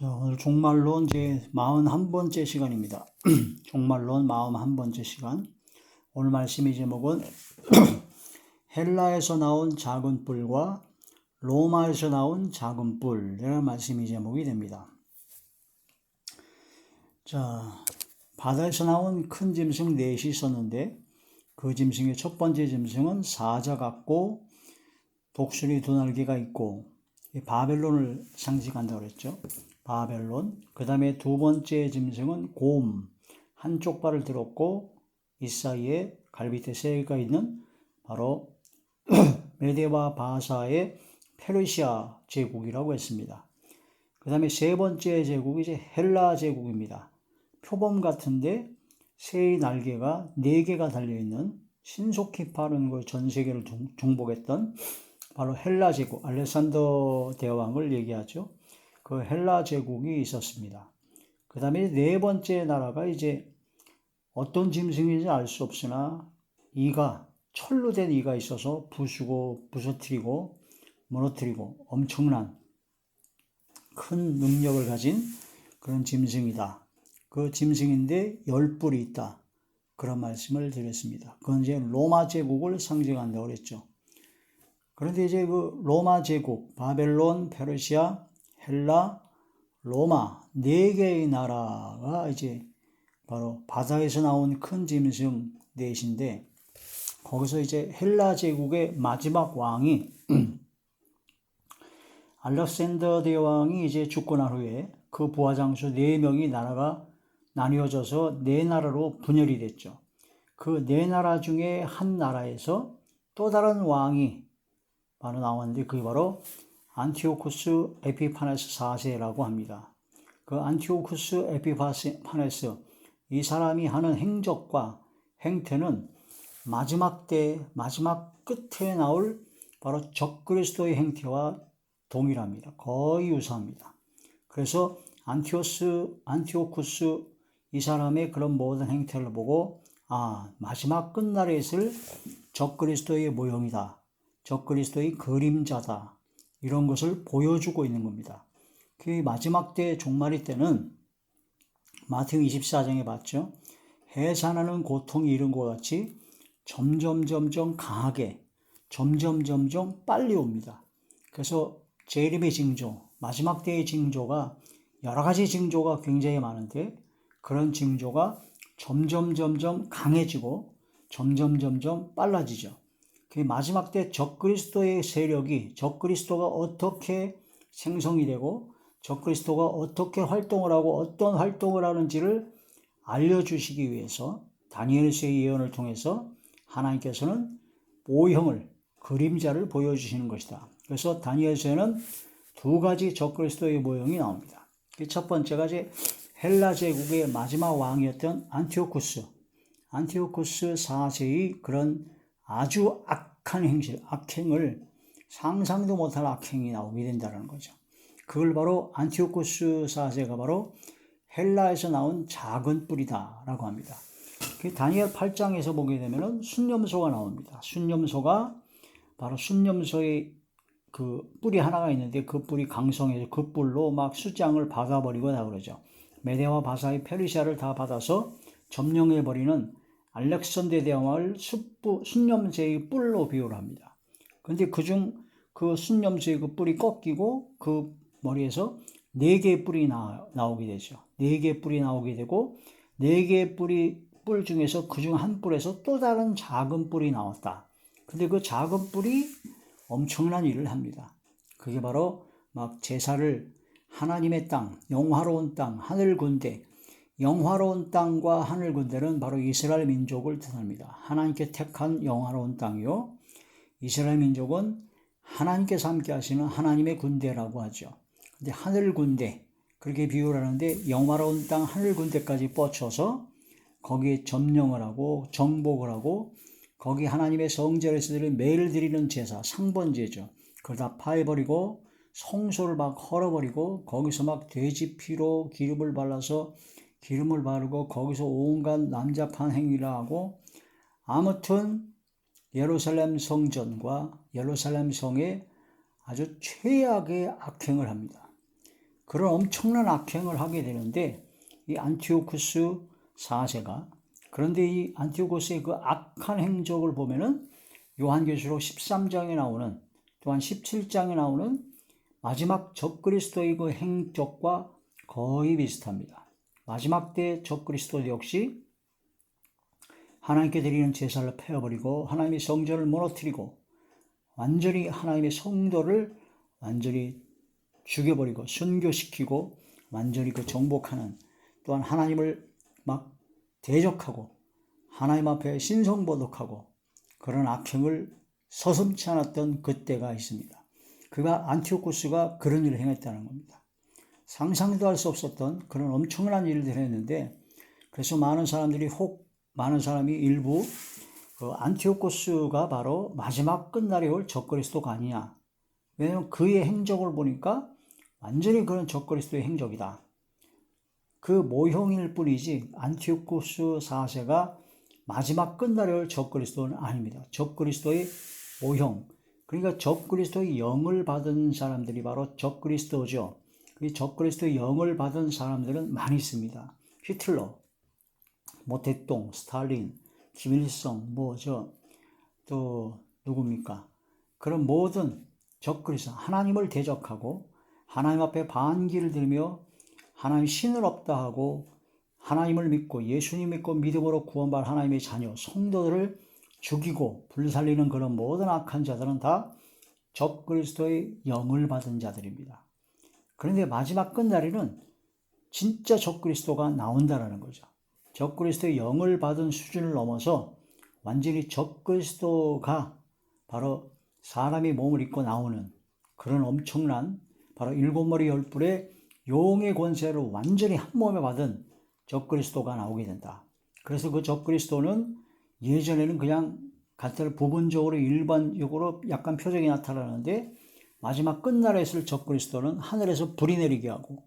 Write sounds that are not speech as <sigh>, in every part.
자, 오늘 종말론 제 41번째 시간입니다. <clears throat> 종말론 41번째 시간. 오늘 말씀의 제목은 <clears throat> 헬라에서 나온 작은 뿔과 로마에서 나온 작은 뿔이라는 말씀이 제목이 됩니다. 자, 바다에서 나온 큰 짐승 넷이 있었는데 그 짐승의 첫 번째 짐승은 사자 같고 독수리 두 날개가 있고 바벨론을 상징한다고 그랬죠. 바벨론. 그 다음에 두 번째 짐승은 곰. 한쪽 발을 들었고 이 사이에 갈비뼈 세 개가 있는 바로 <clears throat> 메데와 바사의 페르시아 제국이라고 했습니다. 그 다음에 세 번째 제국이 이제 헬라 제국입니다. 표범 같은데 새의 날개가 네 개가 달려있는 신속히 빠른 전 세계를 정복했던 바로 헬라 제국, 알렉산더 대왕을 얘기하죠. 그 헬라 제국이 있었습니다. 그 다음에 네 번째 나라가 이제 어떤 짐승인지 알 수 없으나 이가 철로 된 이가 있어서 부수고 부서뜨리고 무너뜨리고 엄청난 큰 능력을 가진 그런 짐승이다. 그 짐승인데 열 뿔이 있다. 그런 말씀을 드렸습니다. 그건 이제 로마 제국을 상징한다고 그랬죠. 그런데 이제 그 로마 제국, 바벨론, 페르시아, 헬라, 로마 네 개의 나라가 이제 바로 바다에서 나온 큰 짐승 넷인데 거기서 이제 헬라 제국의 마지막 왕이 <clears throat> 알렉산더 대왕이 이제 죽고 난 후에 그 부하 장수 네 명이 나라가 나뉘어져서 네 나라로 분열이 됐죠. 그 네 나라 중에 한 나라에서 또 다른 왕이 바로 나왔는데 그게 바로 안티오쿠스 에피파네스 4세라고 합니다. 그 안티오쿠스 에피파네스 이 사람이 하는 행적과 행태는 마지막 때 마지막 끝에 나올 바로 적그리스도의 행태와 동일합니다. 거의 유사합니다. 그래서 안티오스 안티오쿠스 이 사람의 그런 모든 행태를 보고 아 마지막 끝날에 있을 적그리스도의 모형이다. 적그리스도의 그림자다. 이런 것을 보여주고 있는 겁니다. 그 마지막 때 종말이 때는 마태오 24장에 봤죠. 해산하는 고통이 이른 것 같이 점점 점점 강하게 점점 점점 빨리 옵니다. 그래서 재림의 징조, 마지막 때의 징조가 여러 가지 징조가 굉장히 많은데 그런 징조가 점점 점점 강해지고 점점 점점 빨라지죠. 그 마지막 때 적그리스도의 세력이 적그리스도가 어떻게 생성이 되고 적그리스도가 어떻게 활동을 하고 어떤 활동을 하는지를 알려주시기 위해서 다니엘서의 예언을 통해서 하나님께서는 모형을 그림자를 보여주시는 것이다. 그래서 다니엘서에는 두 가지 적그리스도의 모형이 나옵니다. 그 첫 번째가 이제 헬라 제국의 마지막 왕이었던 안티오쿠스, 안티오쿠스 4세의 그런 아주 악한 행실, 악행을 상상도 못할 악행이 나오게 된다는 거죠. 그걸 바로 안티오코스 4세가 바로 헬라에서 나온 작은 뿌리다라고 합니다. 그 다니엘 8장에서 보게 되면은 순념소가 나옵니다. 순념소가 바로 순념소의 그 뿔이 하나가 있는데 그 뿔이 강성해서 그 뿔로 막 수장을 받아버리고 다 그러죠. 메데와 바사의 페르시아를 다 받아서 점령해버리는 알렉산더 대왕을 숯부, 순념새의 뿔로 비유를 합니다. 근데 그중 그 순념새의 그 뿔이 꺾이고 그 머리에서 네 개의 뿔이 나, 나오게 되죠. 네 개의 뿔이 나오게 되고 네 개의 뿔이 뿔 중에서 그중 한 뿔에서 또 다른 작은 뿔이 나왔다. 근데 그 작은 뿔이 엄청난 일을 합니다. 그게 바로 막 제사를 하나님의 땅, 영화로운 땅, 하늘 군대, 영화로운 땅과 하늘 군대는 바로 이스라엘 민족을 뜻합니다. 하나님께 택한 영화로운 땅이요. 이스라엘 민족은 하나님께서 함께 하시는 하나님의 군대라고 하죠. 근데 하늘 군대 그렇게 비유를 하는데 영화로운 땅 하늘 군대까지 뻗쳐서 거기에 점령을 하고 정복을 하고 거기 하나님의 성전에서 매일 드리는 제사 상번제죠. 그걸 다 파해버리고 성소를 막 헐어버리고 거기서 막 돼지 피로 기름을 발라서 기름을 바르고 거기서 온갖 남자판 행위를 하고 아무튼 예루살렘 성전과 예루살렘 성에 아주 최악의 악행을 합니다. 그런 엄청난 악행을 하게 되는데 이 안티오쿠스 4세가 그런데 이 안티오쿠스의 그 악한 행적을 보면은 요한계시록 13장에 나오는 또한 17장에 나오는 마지막 적그리스도의 그 행적과 거의 비슷합니다. 마지막 때 적그리스도 역시 하나님께 드리는 제사를 패어버리고 하나님의 성전을 무너뜨리고 완전히 하나님의 성도를 완전히 죽여버리고 순교시키고 완전히 그 정복하는 또한 하나님을 막 대적하고 하나님 앞에 신성보독하고 그런 악행을 서슴치 않았던 그때가 있습니다. 그가 안티오코스가 그런 일을 행했다는 겁니다. 상상도 할 수 없었던 그런 엄청난 일들을 했는데 그래서 많은 사람들이 혹 많은 사람이 일부 그 안티오코스가 바로 마지막 끝날에 올 적그리스도가 아니냐. 왜냐하면 그의 행적을 보니까 완전히 그런 적그리스도의 행적이다. 그 모형일 뿐이지 안티오코스 4세가 마지막 끝날에 올 적그리스도는 아닙니다. 적그리스도의 모형. 그러니까 적그리스도의 영을 받은 사람들이 바로 적그리스도죠. 이 적그리스도의 영을 받은 사람들은 많이 있습니다. 히틀러, 모택동, 스탈린, 김일성, 뭐 저 또 누굽니까? 그런 모든 적그리스도 하나님을 대적하고 하나님 앞에 반기를 들며 하나님 신을 없다 하고 하나님을 믿고 예수님 믿고 믿음으로 구원받은 하나님의 자녀 성도들을 죽이고 불살리는 그런 모든 악한 자들은 다 적그리스도의 영을 받은 자들입니다. 그런데 마지막 끝날에는 진짜 적그리스도가 나온다라는 거죠. 적그리스도의 영을 받은 수준을 넘어서 완전히 적그리스도가 바로 사람이 몸을 입고 나오는 그런 엄청난 바로 일곱 머리 열불의 용의 권세를 완전히 한 몸에 받은 적그리스도가 나오게 된다. 그래서 그 적그리스도는 예전에는 그냥 같은 부분적으로 일반적으로 약간 표정이 나타나는데 마지막 끝날에 있을 적그리스도는 하늘에서 불이 내리게 하고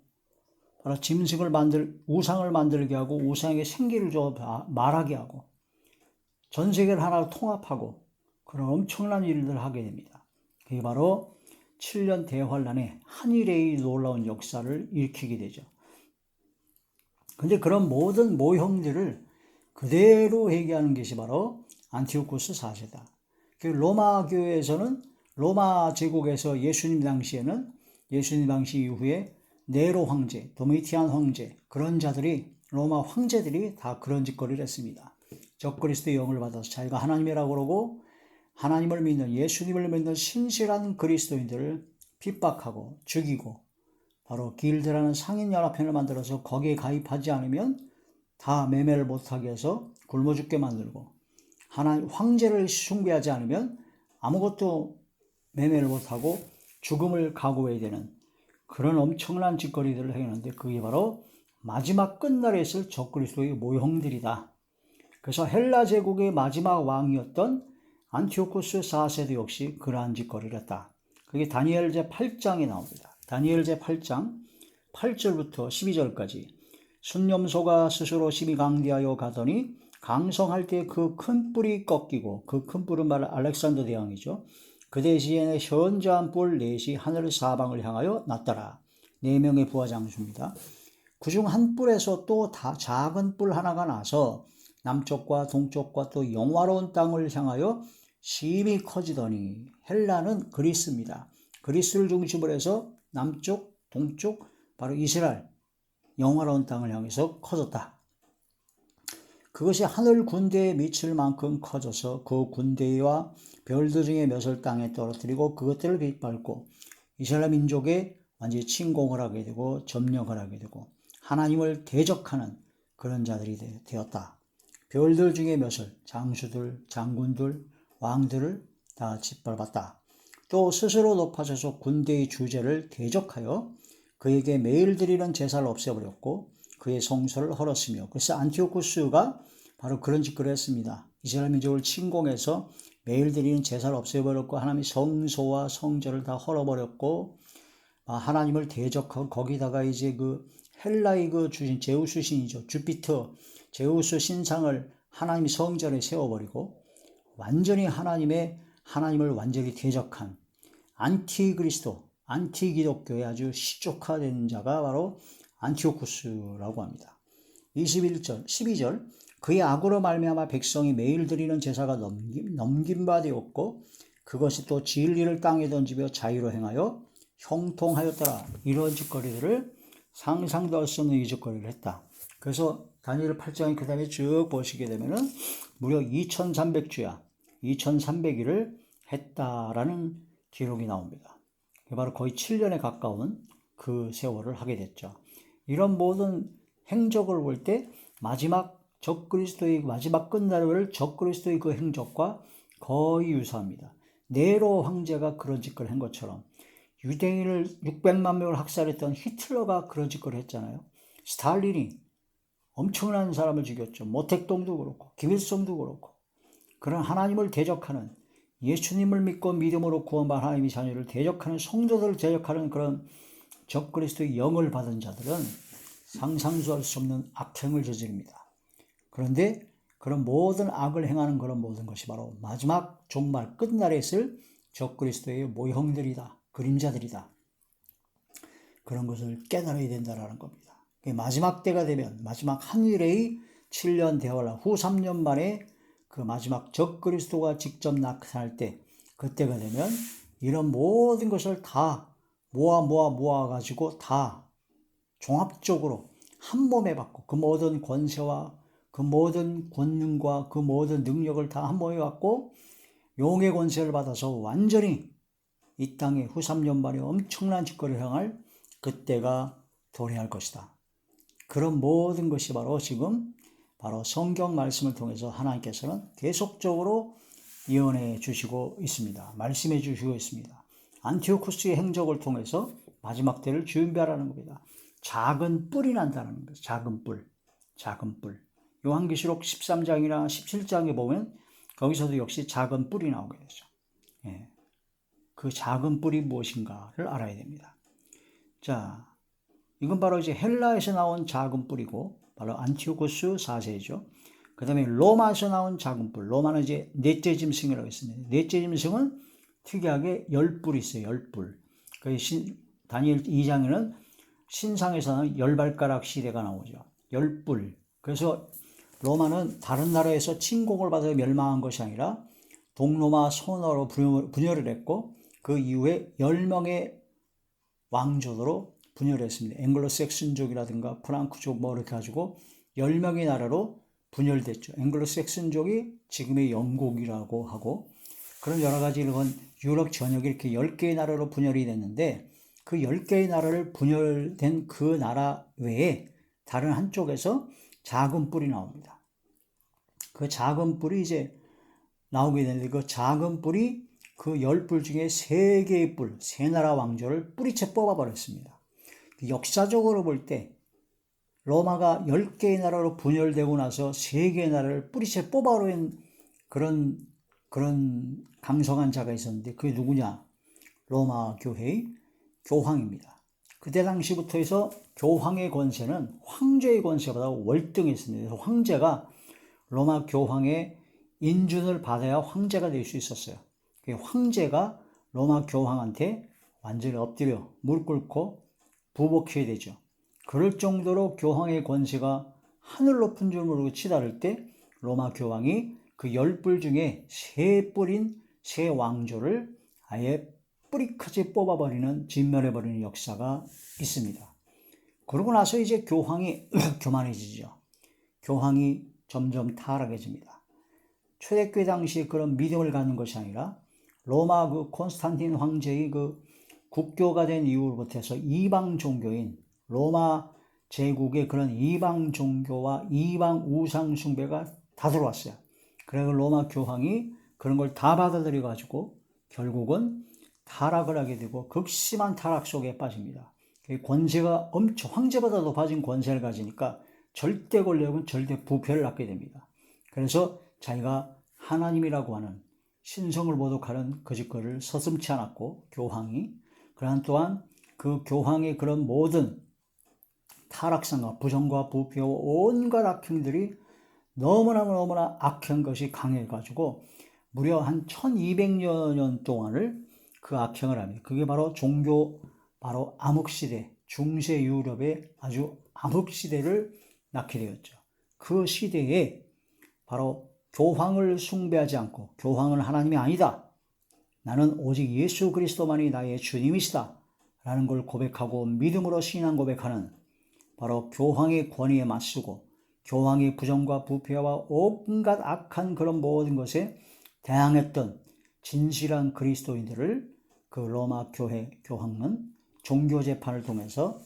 바로 짐승을 만들 우상을 만들게 하고 우상에게 생기를 줘 말하게 하고 전 세계를 하나로 통합하고 그런 엄청난 일들을 하게 됩니다. 그게 바로 7년 대환란에 한일의 놀라운 역사를 일으키게 되죠. 근데 그런 모든 모형들을 그대로 얘기하는 것이 바로 안티오코스 4세다. 그 로마 교회에서는 로마 제국에서 예수님 당시에는 예수님 당시 이후에 네로 황제, 도미티안 황제 그런 자들이 로마 황제들이 다 그런 짓거리를 했습니다. 적그리스도의 영을 받아서 자기가 하나님이라고 그러고 하나님을 믿는 예수님을 믿는 신실한 그리스도인들을 핍박하고 죽이고 바로 길드라는 상인 연합회를 만들어서 거기에 가입하지 않으면 다 매매를 못하게 해서 굶어 죽게 만들고 하나님 황제를 숭배하지 않으면 아무것도 매매를 못하고 죽음을 각오해야 되는 그런 엄청난 짓거리들을 행하는데 그게 바로 마지막 끝날에 있을 적그리스도의 모형들이다. 그래서 헬라 제국의 마지막 왕이었던 안티오코스 4세도 역시 그러한 짓거리를 했다. 그게 다니엘 제 8장에 나옵니다. 다니엘 제 8장 8절부터 12절까지 순념소가 스스로 심히 강대하여 가더니 강성할 때 그 큰 뿔이 꺾이고 그 큰 뿔은 말 알렉산더 대왕이죠. 그 대신에 현저한 뿔 넷이 하늘 사방을 향하여 났더라. 네 명의 부하 장수입니다. 그중 한 뿔에서 또 다 작은 뿔 하나가 나서 남쪽과 동쪽과 또 영화로운 땅을 향하여 심히 커지더니 헬라는 그리스입니다. 그리스를 중심으로 해서 남쪽, 동쪽, 바로 이스라엘, 영화로운 땅을 향해서 커졌다. 그것이 하늘 군대에 미칠 만큼 커져서 그 군대와 별들 중에 몇을 땅에 떨어뜨리고 그것들을 빛밟고 이스라엘 민족에 완전히 침공을 하게 되고 점령을 하게 되고 하나님을 대적하는 그런 자들이 되었다. 별들 중에 몇을 장수들, 장군들, 왕들을 다 짓밟았다. 또 스스로 높아져서 군대의 주제를 대적하여 그에게 매일 드리는 제사를 없애버렸고 그의 성소를 헐었으며 그래서 안티오쿠스가 바로 그런 짓을 했습니다. 이스라엘 민족을 침공해서 매일 드리는 제사를 없애버렸고 하나님의 성소와 성전을 다 헐어버렸고 아, 하나님을 대적하고 거기다가 이제 그 헬라의 그 주신 제우스 신이죠. 주피터 제우스 신상을 하나님의 성전에 세워버리고 완전히 하나님의 하나님을 완전히 대적한 안티 그리스도 안티 기독교의 아주 시족화된 자가 바로 안티오쿠스라고 합니다. 21절, 12절 그의 악으로 말미암아 백성이 매일 드리는 제사가 넘김, 넘긴 바 되었고 그것이 또 진리를 땅에 던지며 자유로 행하여 형통하였더라. 이런 짓거리들을 상상도 할 수 없는 이 짓거리를 했다. 그래서 다니엘 8장의 그 다음에 쭉 보시게 되면은 무려 2300주야, 2300일을 했다라는 기록이 나옵니다. 바로 거의 7년에 가까운 그 세월을 하게 됐죠. 이런 모든 행적을 볼 때 마지막 적그리스도의 마지막 끝날을 적그리스도의 그 행적과 거의 유사합니다. 네로 황제가 그런 짓을 한 것처럼 유대인을 600만 명을 학살했던 히틀러가 그런 짓을 했잖아요. 스탈린이 엄청난 사람을 죽였죠. 모택동도 그렇고 김일성도 그렇고 그런 하나님을 대적하는 예수님을 믿고 믿음으로 구원받은 하나님의 자녀를 대적하는 성도들을 대적하는 그런 적 그리스도의 영을 받은 자들은 상상도 할 수 없는 악행을 저지릅니다. 그런데 그런 모든 악을 행하는 그런 모든 것이 바로 마지막 종말 끝날에 있을 적 그리스도의 모형들이다. 그림자들이다. 그런 것을 깨달아야 된다라는 겁니다. 마지막 때가 되면 마지막 한일의 7년 대화라 후 3년 만에 그 마지막 적 그리스도가 직접 나타날 때 그때가 되면 이런 모든 것을 다 모아 모아 모아 가지고 다 종합적으로 한 몸에 받고 그 모든 권세와 그 모든 권능과 그 모든 능력을 다 한 몸에 받고 용의 권세를 받아서 완전히 이 땅에 후 3년 만에 엄청난 짓거리를 향할 그때가 도래할 것이다. 그런 모든 것이 바로 지금 바로 성경 말씀을 통해서 하나님께서는 계속적으로 예언해 주시고 있습니다. 말씀해 주시고 있습니다. 안티오쿠스의 행적을 통해서 마지막 때를 준비하라는 겁니다. 작은 뿔이 난다는 거죠. 작은 뿔. 작은 뿔. 요한계시록 13장이나 17장에 보면 거기서도 역시 작은 뿔이 나오게 되죠. 예. 그 작은 뿔이 무엇인가를 알아야 됩니다. 자, 이건 바로 이제 헬라에서 나온 작은 뿔이고 바로 안티오코스 4세죠. 그 다음에 로마에서 나온 작은 뿔. 로마는 이제 넷째 짐승이라고 했습니다. 넷째 짐승은 특이하게 열 뿔이 있어요. 열 뿔. 그 신, 다니엘 2장에는 신상에서는 열 발가락 시대가 나오죠. 열 뿔. 그래서 로마는 다른 나라에서 침공을 받아 멸망한 것이 아니라 동로마 소나로 분열을 했고 그 이후에 10명의 왕조로 분열했습니다. 앵글로색슨족이라든가 프랑크족 뭐 이렇게 가지고 10명의 나라로 분열됐죠. 앵글로색슨족이 지금의 영국이라고 하고 그런 여러 가지 이런 유럽 전역이 이렇게 10개의 나라로 분열이 됐는데 그 10개의 나라를 분열된 그 나라 외에 다른 한쪽에서 작은 뿔이 나옵니다. 그 작은 뿔이 이제 나오게 되는데 그 작은 뿔이 그 열 뿔 중에 세 개의 뿔, 세 나라 왕조를 뿌리채 뽑아버렸습니다. 역사적으로 볼 때 로마가 열 개의 나라로 분열되고 나서 세 개의 나라를 뿌리채 뽑아버린 그런 그런 강성한 자가 있었는데 그게 누구냐? 로마 교회의 교황입니다. 그때 당시부터 해서 교황의 권세는 황제의 권세보다 월등했습니다. 황제가 로마 교황의 인준을 받아야 황제가 될 수 있었어요. 황제가 로마 교황한테 완전히 엎드려 물 꿇고 부복해야 되죠. 그럴 정도로 교황의 권세가 하늘 높은 줄 모르고 치달을 때 로마 교황이 그 열 뿔 중에 세 뿔인 세 왕조를 아예 뿌리까지 뽑아버리는 진멸해버리는 역사가 있습니다. 그러고 나서 이제 교황이 <clears throat> 교만해지죠. 교황이 점점 타락해집니다. 초대교회 당시에 그런 믿음을 갖는 것이 아니라 로마 그 콘스탄틴 황제의 그 국교가 된 이후부터 해서 이방 종교인 로마 제국의 그런 이방 종교와 이방 우상 숭배가 다 들어왔어요. 그래서 로마 교황이 그런 걸 다 받아들여 가지고 결국은 타락을 하게 되고 극심한 타락 속에 빠집니다. 권세가 엄청 황제보다 높아진 권세를 가지니까 절대 권력은 절대 부패를 갖게 됩니다. 그래서 자기가 하나님이라고 하는 신성을 모독하는 그 짓거리를 서슴치 않았고 교황이 그러한 또한 그 교황의 그런 모든 타락상과 부정과 부패와 온갖 악행들이 너무나 너무나 악한 것이 강해가지고 무려 한 1200여 년 동안을 그 악행을 합니다. 그게 바로 종교 바로 암흑시대 중세 유럽의 아주 암흑시대를 낳게 되었죠. 그 시대에 바로 교황을 숭배하지 않고 교황은 하나님이 아니다. 나는 오직 예수 그리스도만이 나의 주님이시다. 라는 걸 고백하고 믿음으로 신앙 고백하는 바로 교황의 권위에 맞서고 교황의 부정과 부패와 온갖 악한 그런 모든 것에 대항했던 진실한 그리스도인들을 그 로마 교회 교황은 종교 재판을 통해서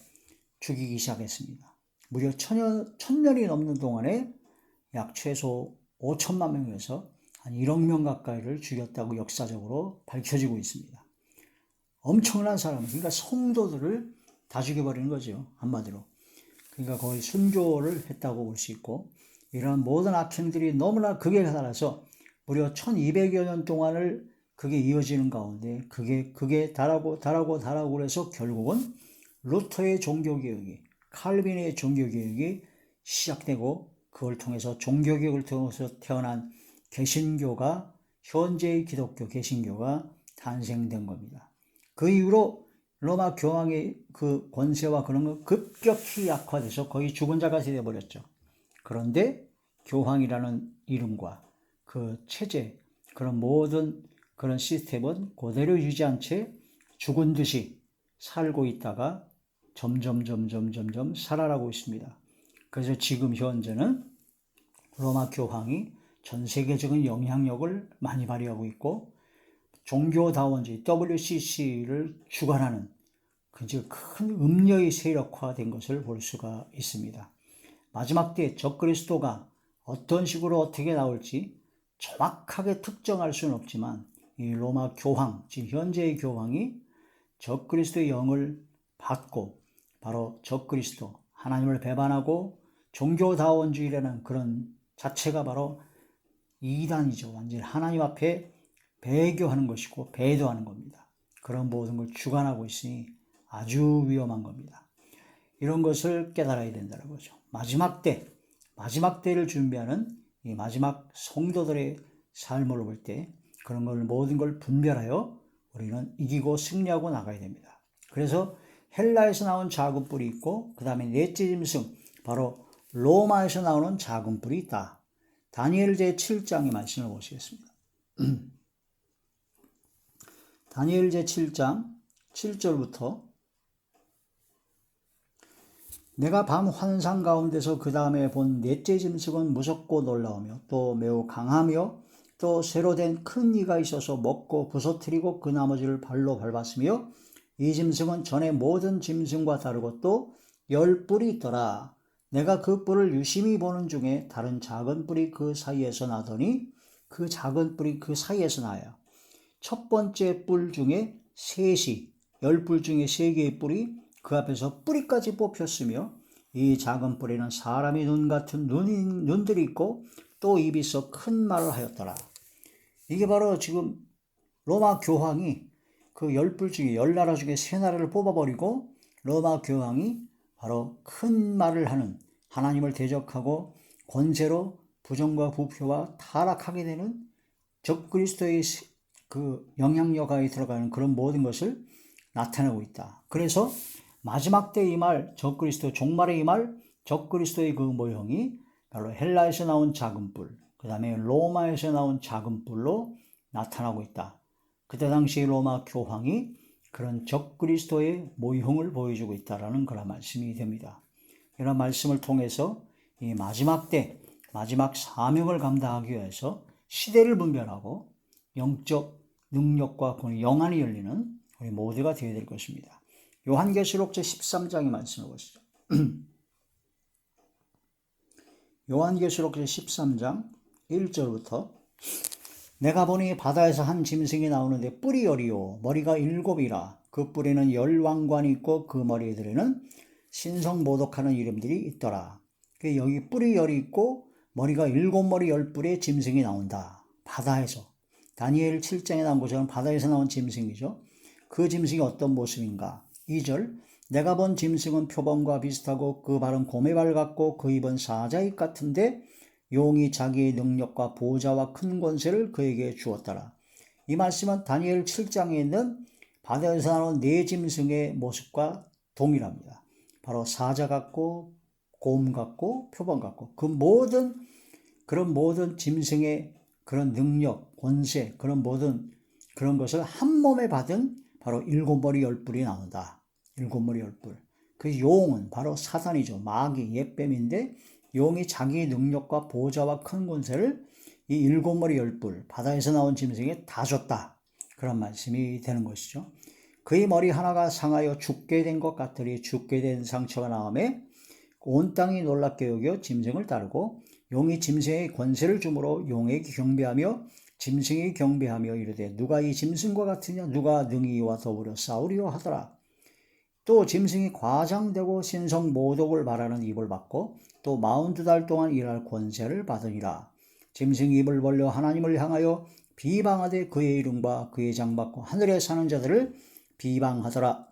죽이기 시작했습니다. 무려 천년, 천년이 넘는 동안에 약 최소 5천만 명에서 한 1억 명 가까이를 죽였다고 역사적으로 밝혀지고 있습니다. 엄청난 사람, 그러니까 성도들을 다 죽여버리는 거죠. 한마디로. 그러니까 거의 순교를 했다고 볼 수 있고, 이러한 모든 악행들이 너무나 극에 달아서 무려 1200여 년 동안을 그게 이어지는 가운데 그게 그게 달하고 달하고 달하고 그래서 결국은 루터의 종교개혁이 칼빈의 종교개혁이 시작되고 그걸 통해서 종교개혁을 통해서 태어난 개신교가 현재의 기독교 개신교가 탄생된 겁니다. 그 이후로 로마 교황의 그 권세와 그런 거 급격히 약화돼서 거의 죽은 자가 되어버렸죠. 그런데 교황이라는 이름과 그 체제, 그런 모든 그런 시스템은 그대로 유지한 채 죽은 듯이 살고 있다가 점점 점점 점점 살아나고 있습니다. 그래서 지금 현재는 로마 교황이 전 세계적인 영향력을 많이 발휘하고 있고 종교다원주의 WCC를 주관하는 큰 음녀의 세력화된 것을 볼 수가 있습니다. 마지막 때 적그리스도가 어떤 식으로 어떻게 나올지 정확하게 특정할 수는 없지만 이 로마 교황, 지금 현재의 교황이 적그리스도의 영을 받고 바로 적그리스도, 하나님을 배반하고 종교다원주의라는 그런 자체가 바로 이단이죠. 완전히 하나님 앞에 배교하는 것이고 배도하는 겁니다. 그런 모든 걸 주관하고 있으니 아주 위험한 겁니다. 이런 것을 깨달아야 된다는 거죠. 마지막 때, 마지막 때를 준비하는 이 마지막 성도들의 삶을 볼때 그런 걸 모든 걸 분별하여 우리는 이기고 승리하고 나가야 됩니다. 그래서 헬라에서 나온 작은 뿔이 있고 그 다음에 넷째 짐승 바로 로마에서 나오는 작은 뿔이 있다. 다니엘 제 7장의 말씀을 보시겠습니다. <clears throat> 다니엘 제 7장 7절부터 내가 밤 환상 가운데서 그 다음에 본 넷째 짐승은 무섭고 놀라우며 또 매우 강하며 또 새로 된 큰 이가 있어서 먹고 부서뜨리고 그 나머지를 발로 밟았으며 이 짐승은 전에 모든 짐승과 다르고 또 열 뿔이 있더라. 내가 그 뿔을 유심히 보는 중에 다른 작은 뿔이 그 사이에서 나더니 그 작은 뿔이 그 사이에서 나요. 첫 번째 뿔 중에 셋이, 열 뿔 중에 세 개의 뿔이 그 앞에서 뿌리까지 뽑혔으며 이 작은 뿔에는 사람의 눈 같은 눈이, 눈들이 있고 또 입이 있어 큰 말을 하였더라. 이게 바로 지금 로마 교황이 그 열 뿔 중에 열 나라 중에 세 나라를 뽑아버리고 로마 교황이 바로 큰 말을 하는 하나님을 대적하고 권세로 부정과 부패와 타락하게 되는 적그리스도의 그 영향력 하에 들어가는 그런 모든 것을 나타내고 있다. 그래서 마지막 때 이 말, 적그리스도 종말의 이 말, 적그리스도의 그 모형이 바로 헬라에서 나온 작은 뿔, 그 다음에 로마에서 나온 작은 뿔로 나타나고 있다. 그때 당시 로마 교황이 그런 적그리스도의 모형을 보여주고 있다라는 그런 말씀이 됩니다. 이런 말씀을 통해서 이 마지막 때 마지막 사명을 감당하기 위해서 시대를 분별하고 영적 능력과 영안이 열리는 우리 모두가 되어야 될 것입니다. 요한계시록 제 13장의 말씀을 보시죠. <clears throat> 요한계시록 제 13장 1절부터 내가 보니 바다에서 한 짐승이 나오는데 뿔이 열이요 머리가 일곱이라 그 뿔에는 열 왕관이 있고 그 머리들에는 신성 모독하는 이름들이 있더라. 그 여기 뿔이 열이 있고 머리가 일곱 머리 열 뿔의 짐승이 나온다. 바다에서 다니엘 7장에 나온 것처럼 바다에서 나온 짐승이죠. 그 짐승이 어떤 모습인가? 2절 내가 본 짐승은 표범과 비슷하고 그 발은 곰의 같고 그 입은 사자입 같은데 용이 자기의 능력과 보좌와 큰 권세를 그에게 주었더라. 이 말씀은 다니엘 7장에 있는 바다에서 나온 네 짐승의 모습과 동일합니다. 바로 사자 같고 곰 같고 표범 같고 그 모든 그런 모든 짐승의 그런 능력, 권세, 그런 모든 그런 것을 한 몸에 받은 바로 일곱 머리 열 뿔이 나온다. 일곱 머리 열 뿔. 그 용은 바로 사단이죠. 마귀, 옛뱀인데 용이 자기 능력과 보좌와 큰 권세를 이 일곱 머리 열 뿔, 바다에서 나온 짐승에 다 줬다. 그런 말씀이 되는 것이죠. 그의 머리 하나가 상하여 죽게 된 것 같으리 죽게 된 상처가 나음에 온 땅이 놀랍게 여겨 짐승을 따르고 용이 짐승의 권세를 주므로 용에게 경배하며 짐승이 경배하며 이르되 누가 이 짐승과 같으냐 누가 능히 이와 더불어 싸우리요 하더라. 또 짐승이 과장되고 신성 모독을 말하는 입을 받고 또 마흔두 달 동안 일할 권세를 받으니라. 짐승이 입을 벌려 하나님을 향하여 비방하되 그의 이름과 그의 장받고 하늘에 사는 자들을 비방하더라.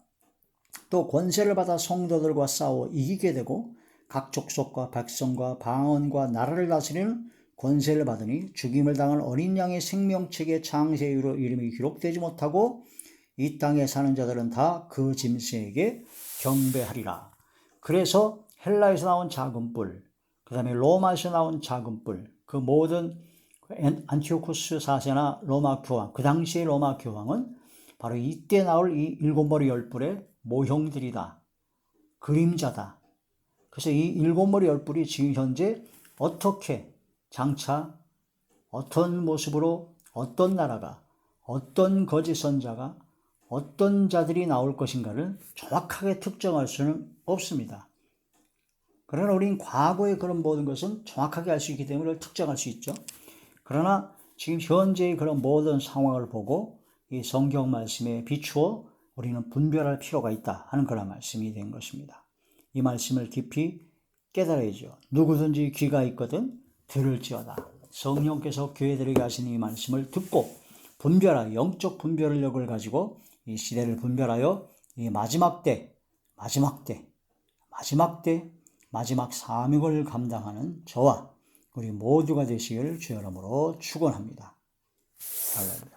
또 권세를 받아 성도들과 싸워 이기게 되고 각 족속과 백성과 방언과 나라를 다스리는 권세를 받으니 죽임을 당한 어린 양의 생명책의 창세유로 이름이 기록되지 못하고 이 땅에 사는 자들은 다 그 짐승에게 경배하리라. 그래서 헬라에서 나온 작은 뿔, 그 다음에 로마에서 나온 작은 뿔, 그 모든 안티오쿠스 사세나 로마 교황, 그 당시의 로마 교황은 바로 이때 나올 이 일곱 머리 열 뿔의 모형들이다. 그림자다. 그래서 이 일곱 머리 열 뿔이 지금 현재 어떻게 장차 어떤 모습으로 어떤 나라가 어떤 거짓 선자가 어떤 자들이 나올 것인가를 정확하게 특정할 수는 없습니다. 그러나 우리는 과거의 그런 모든 것은 정확하게 알 수 있기 때문에 특정할 수 있죠. 그러나 지금 현재의 그런 모든 상황을 보고 이 성경 말씀에 비추어 우리는 분별할 필요가 있다 하는 그런 말씀이 된 것입니다. 이 말씀을 깊이 깨달아야죠. 누구든지 귀가 있거든 들을지어다. 성령께서 교회들에게 하신 이 말씀을 듣고 분별하 영적 분별력을 가지고 이 시대를 분별하여 이 마지막 때, 마지막 때, 마지막 때, 마지막 사명을 감당하는 저와 우리 모두가 되시기를 주여러으로 축원합니다. 할렐루야.